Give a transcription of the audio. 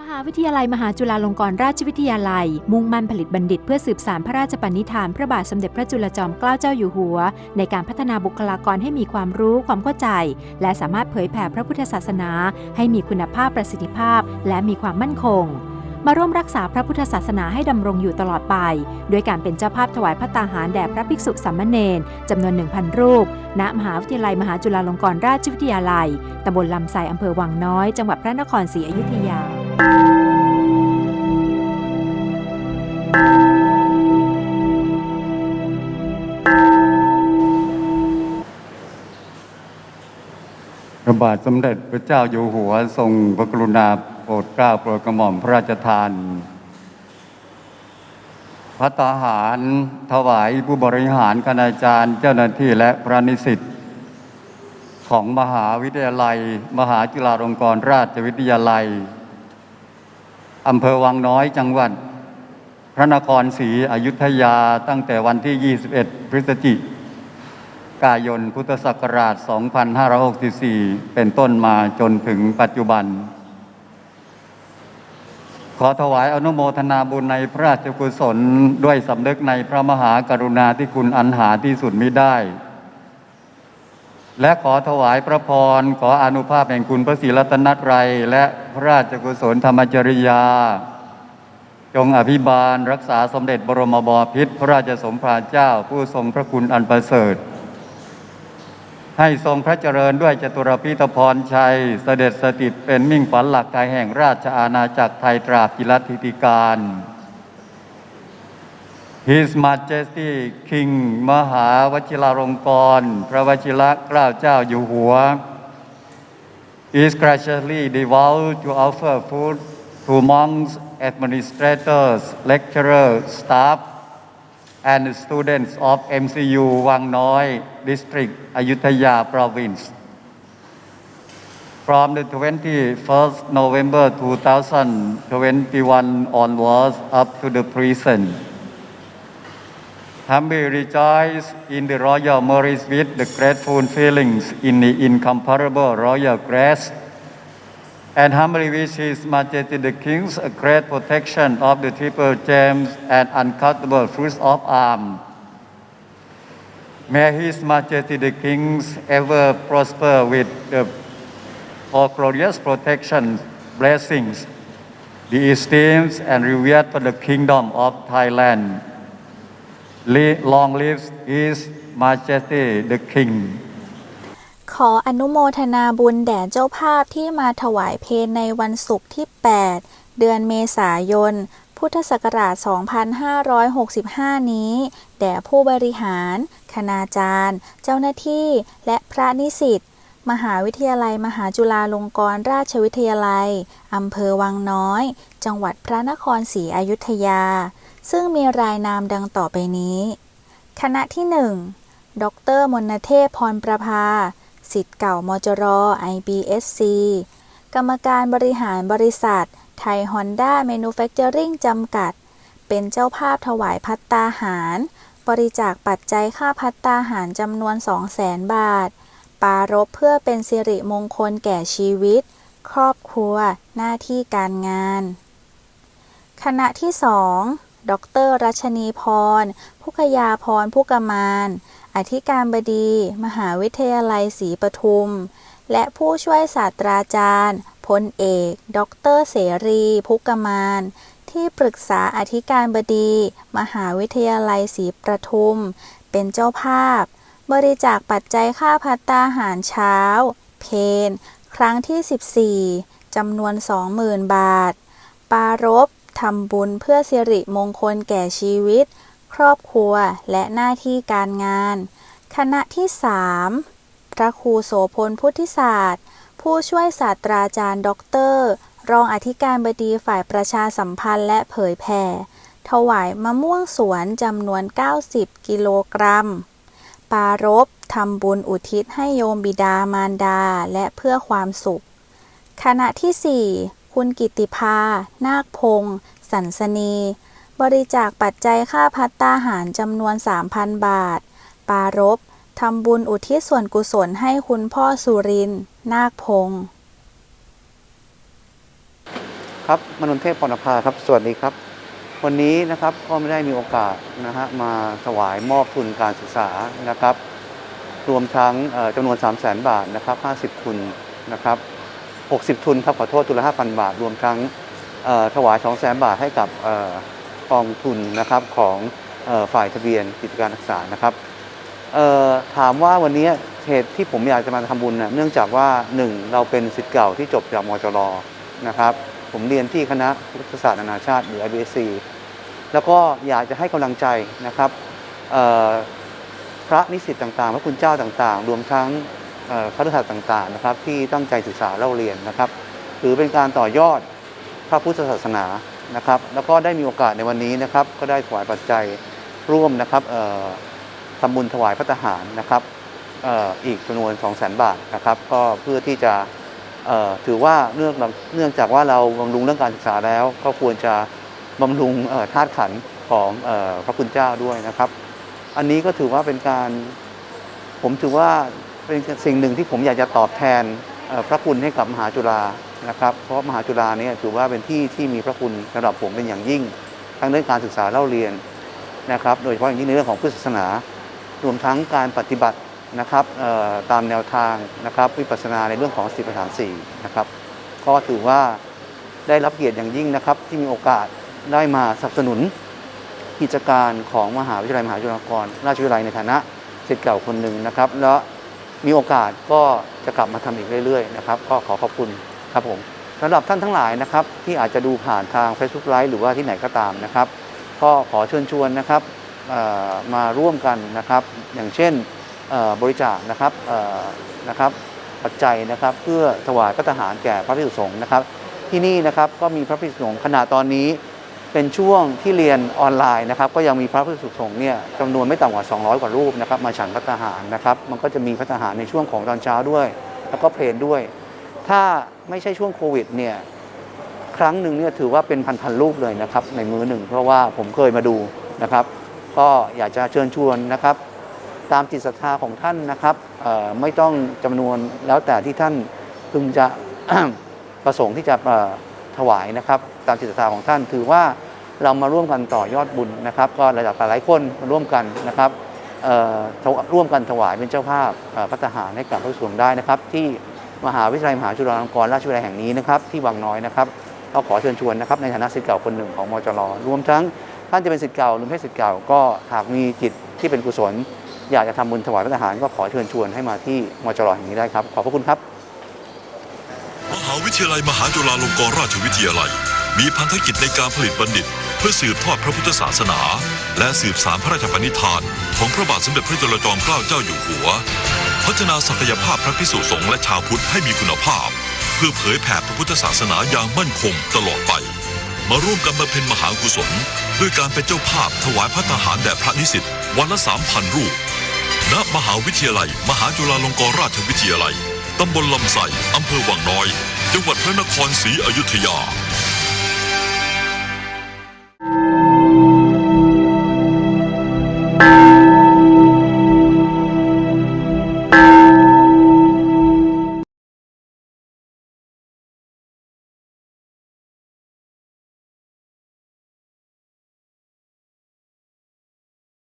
มหาวิทยาลัยมหาจุฬาลงกรณราชวิทยาลัย มุ่งมั่นผลิตบัณฑิตเพื่อสืบสานพระราชปณิธานพระบาทสมเด็จพระจุลจอมเกล้าเจ้าอยู่หัว ในการพัฒนาบุคลากรให้มีความรู้ความเข้าใจ และสามารถเผยแผ่พระพุทธศาสนา ให้มีคุณภาพประสิทธิภาพ และมีความมั่นคง มาร่วมรักษาพระพุทธศาสนาให้ดำรงอยู่ตลอดไป ด้วยการเป็นเจ้าภาพถวายพระตาหารแด่พระภิกษุสามเณรจำนวน 1,000 รูป ณ มหาวิทยาลัยมหาจุฬาลงกรณราชวิทยาลัย ตำบลลำไสอำเภอวังน้อย จังหวัดพระนครศรีอยุธยา พระบาทสมเด็จพระเจ้าอยู่หัวทรงพระกรุณา ปรดเกล้าโปรดกระหม่อมพระราชทานพระตาหารถวายผู้บริหารคณาจารย์ เจ้าหน้าที่และพระนิสิตของมหาวิทยาลัย มหาจุฬาลงกรณราชวิทยาลัยอำเภอวังน้อยจังหวัด พระนครศรีอยุธยาตั้งแต่วันที่ 21 พฤศจิกายนพุทธศักราช 2564 เป็นต้นมาจนถึงปัจจุบัน ขอถวายอนุโมทนาบุญในพระราชกุศลด้วยสำนึกในพระมหากรุณาธิคุณอันหาที่สุดมิได้ และขอถวายพระพร ขออนุภาพแห่งคุณพระศรีรัตนตรัย และพระราชกุศลธรรมจริยา จงอภิบาลรักษาสมเด็จบรมบพิตรพระราชสมภารเจ้าผู้ทรงพระคุณอันประเสริฐ ให้ทรงพระเจริญด้วยจตุรพิธพรชัย เสด็จสถิตเป็นมิ่งฝันหลักกายแห่งราชอาณาจักรไทยตราบกิรติธิการ His Majesty King มหาวชิราลงกรณ์พระวชิระเกล้าเจ้าอยู่หัว is graciously devout to offer food to monks, administrators, lecturers, staff, and students of MCU Wang Noi District, Ayutthaya Province. From the 21st November 2021 onwards up to the present, humbly rejoice in the royal merits with the grateful feelings in the incomparable royal grace and humbly wish His Majesty the King's great protection of the triple gems and uncuttable fruits of arm. May His Majesty the King's ever prosper with the all glorious protection, blessings, the esteems and reward for the kingdom of Thailand. Long lives His Majesty the King. ขออนุโมทนาบุญแด่เจ้าภาพที่มาถวายเพลในวันศุกร์ที่ 8 เดือนเมษายน พุทธศักราช 2565 นี้ แด่ผู้บริหาร คณาจารย์ เจ้าหน้าที่ และพระนิสิต มหาวิทยาลัยมหาจุฬาลงกรณราชวิทยาลัย อำเภอวังน้อย จังหวัดพระนครศรีอยุธยา ซึ่งมีรายนามดังต่อไปนี้ คณะที่ 1 ดร มนเทพพรประภา สิทธิ์เก่ามจร IBSC กรรมการบริหารบริษัท ไทยฮอนด้าแมนูแฟคเจอริงจำกัด เป็นเจ้าภาพถวายพัตตาหาร บริจาคปัจจัยค่าพัตตาหารจำนวน 200,000 บาท ปารบเพื่อเป็นสิริมงคลแก่ชีวิต ครอบครัว หน้าที่การงาน คณะที่ 2 ดร รัชนีพร พุกยาพร พุกมาน อธิการบดี มหาวิทยาลัยศรีปทุม และผู้ช่วยศาสตราจารย์พลเอก ดรเสรี พุกมาน ที่ปรึกษาอธิการบดี มหาวิทยาลัยศรีประทุม เป็นเจ้าภาพ บริจาคปัจจัยค่าพัตตาหารเช้า เพน ครั้งที่ 14 จำนวน 20,000 บาทปรารบทำบุญเพื่อสิริมงคลแก่ชีวิต ครอบครัวและหน้าที่การงาน คณะที่ 3 พระครูโสพลพุทธิศาสตร์ ผู้ช่วยศาสตราจารย์ด็อกเตอร์ รองอธิการบดีฝ่ายประชาสัมพันธ์และเผยแผ่ ถวายมะม่วงสวนจำนวน 90 กิโลกรัม ปารบทำบุญอุทิศให้โยมบิดามารดาและเพื่อความสุข คณะที่ 4 คุณกิติภา นาคพงศ์สันสนีบบริจาคปัจจัยค่าพัตตาหารจำนวน 3,000 บาท ปารบ ทำบุญอุทิศส่วนกุศลให้คุณพ่อสุรินนาคพงศ์ครับมนุนเทพปรณภาครับ สวัสดีครับ วันนี้นะครับก็ไม่ได้มีโอกาสนะฮะมาถวายมอบทุนการศึกษานะครับ รวมทั้งจำนวน 3 0 0แสนบาทนะครับ 50 ทุนนะครับ 60 ทุนครับขอโทษทุนละ 5,000 บาท รวมทั้งถวาย 2 0 0แสนบาทให้กับเอ่อกองทุนนะครับของออฝ่ายทะเบียนกิจการศึกษานะครับ ถามว่าวันนี้เหตุที่ผมอยากจะมาทำบุญเน่ยเนื่องจากว่าหนึ่งเราเป็นศิษย์เก่าที่จบจากมจรนะครับ ผมเรียนที่คณะพุทธศาสตร์นานาชาติหรือ IBSC แล้วก็อยากจะให้กำลังใจนะครับพระนิสิตต่างๆ พระคุณเจ้าต่างๆ รวมทั้งพระฤหัสต่างๆนะครับ ที่ตั้งใจศึกษาเล่าเรียนนะครับถือเป็นการต่อยอดพระพุทธศาสนานะครับ แล้วก็ได้มีโอกาสในวันนี้นะครับ ก็ได้ถวายปัจจัยร่วมนะครับ ทำบุญถวายพระทหารนะครับอีกจำนวน 2 0 0 0 0 0 บาทนะครับ ก็เพื่อที่จะถือว่าเนื่องเนื่องจากว่าเราบำรุงเรื่องการศึกษาแล้ว ก็ควรจะบำรุงธาตุขันของอพระคุณเจ้าด้วยนะครับ อันนี้ก็ถือว่าเป็นการ ผมถือว่าเป็นสิ่งหนึ่งที่ผมอยากจะตอบแทนพระคุณให้กับมหาจุฬานะครับ เพราะมหาจุฬาเนี่ยถือว่าเป็นที่ที่มีพระคุณสำหรับผมเป็นอย่างยิ่งทั้งเรื่องการศึกษาเล่าเรียนนะครับ โดยเฉพาะอย่างยิ่งในเรื่องของพุทธศาสนา รวมทั้งการปฏิบัตินะครับตามแนวทางนะครับวิปัสสนาในเรื่องของสติปัฏฐานสี่นะครับก็ถือว่าได้รับเกียรติอย่างยิ่งนะครับ ที่มีโอกาสได้มาสนับสนุนกิจการของมหาวิทยาลัยมหาจุฬาลงกรณราชวิทยาลัยในฐานะศิษย์เก่าคนหนึ่งนะครับ แล้วมีโอกาสก็จะกลับมาทำอีกเรื่อยๆนะครับก็ขอขอบคุณครับผมสำหรับท่านทั้งหลายนะครับ ที่อาจจะดูผ่านทาง Facebook Live หรือว่าที่ไหนก็ตามนะครับ ก็ขอเชิญชวนนะครับ มาร่วมกันนะครับ อย่างเช่นบริจาคนะครับนะครับปัจจัยนะครับ เพื่อถวายพระทหารแก่พระภิกษุสงฆ์นะครับ ที่นี่นะครับก็มีพระภิกษุสงฆ์ขณะตอนนี้เป็นช่วงที่เรียนออนไลน์นะครับ ก็ยังมีพระภิกษุสงฆ์เนี่ยจำนวนไม่ต่ำกว่า 200 กว่ารูปนะครับ มาฉันพระทหารนะครับ มันก็จะมีพระทหารในช่วงของตอนเช้าด้วย แล้วก็เพลนด้วย ถ้าไม่ใช่ช่วงโควิดเนี่ยครั้งหนึ่งเนี่ยถือว่าเป็นพันๆรูปเลยนะครับในมือหนึ่งเพราะว่าผมเคยมาดูนะครับ ก็อยากจะเชิญชวนนะครับ ตามจิตศรัทธาของท่านนะครับไม่ต้องจำนวนแล้วแต่ที่ท่านพึงจะประสงค์ที่จะถวายนะครับ ตามจิตศรัทธาของท่านถือว่าเรามาร่วมกันต่อยอดบุญนะครับ ก็หลายหลายคนมาร่วมกันนะครับร่วมกันถวายเป็นเจ้าภาพพระทหารให้กับพระสงฆ์ได้นะครับ ที่มหาวิทยาลัยมหาจุฬาลงกรณราชวิทยาลัยแห่งนี้นะครับ ที่วังน้อยนะครับก็ขอเชิญชวนนะครับในฐานะศิษย์เก่าคนหนึ่งของมจรรวมทั้ง ท่านจะเป็นศิษย์เก่าหรือไม่ใช่ศิษย์เก่าก็หากมีจิตที่เป็นกุศล อยากจะทำบุญถวายพระทหารก็ขอเชิญชวนให้มาที่มจรแห่งนี้ได้ครับ ขอบพระคุณครับ มหาวิทยาลัยมหาจุฬาลงกรณราชวิทยาลัย มีพันธกิจในการผลิตบัณฑิต เพื่อสืบทอดพระพุทธศาสนา และสืบสารพระราชปณิธาน ของพระบาทสมเด็จพระจุลจอมเกล้าเจ้าอยู่หัว พัฒนาศักยภาพพระพิสุสงฆ์และชาวพุทธให้มีคุณภาพ เพื่อเผยแผ่พระพุทธศาสนาอย่างมั่นคงตลอดไป มาร่วมกันบำเพ็ญมหากุศล ด้วยการเป็นเจ้าภาพถวายพระทหารแด่พระนิสิตวันละสามพันรูป ณ มหาวิทยาลัย มหาจุฬาลงกรณราชวิทยาลัย ตำบลลำไส้อำเภอวังน้อย จังหวัดพระนครศรีอยุธยา